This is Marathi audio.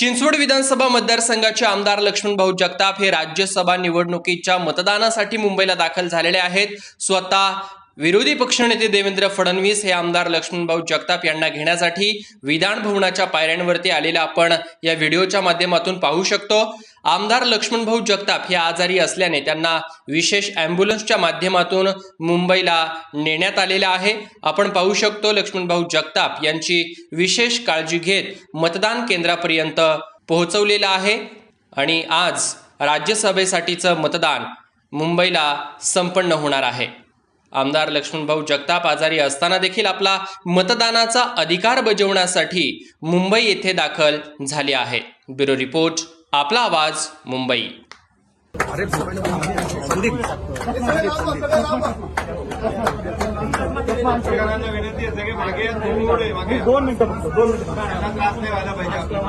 चिंचवड विधानसभा मतदारसंघाचे आमदार लक्ष्मणभाऊ जगताप हे राज्यसभा निवडणुकीच्या मतदानासाठी मुंबईला दाखल झालेले आहेत. स्वतः विरोधी पक्षनेते देवेंद्र फडणवीस हे आमदार लक्ष्मणभाऊ जगताप यांना घेण्यासाठी विधान भवनाच्या पायऱ्यांवरती आलेले आपण या व्हिडिओच्या माध्यमातून पाहू शकतो. आमदार लक्ष्मणभाऊ जगताप हे आजारी असल्याने त्यांना विशेष अँब्युलन्सच्या माध्यमातून मुंबईला नेण्यात आलेले आहे. आपण पाहू शकतो लक्ष्मणभाऊ जगताप यांची विशेष काळजी घेत मतदान केंद्रापर्यंत पोहोचवलेलं आहे आणि आज राज्यसभेसाठीचं मतदान मुंबईला संपन्न होणार आहे. आमदार लक्ष्मणभाऊ जगताप आजारी असताना देखील आपला मतदानाचा अधिकार बजावण्यासाठी मुंबई येथे दाखल झाले आहे. ब्युरो रिपोर्ट आपला आवाज मुंबई विनंती आहे सगळे मागे मागे दोन मिनिटं दोन मिनिटं त्रास नाही व्हायला पाहिजे आपल्याला.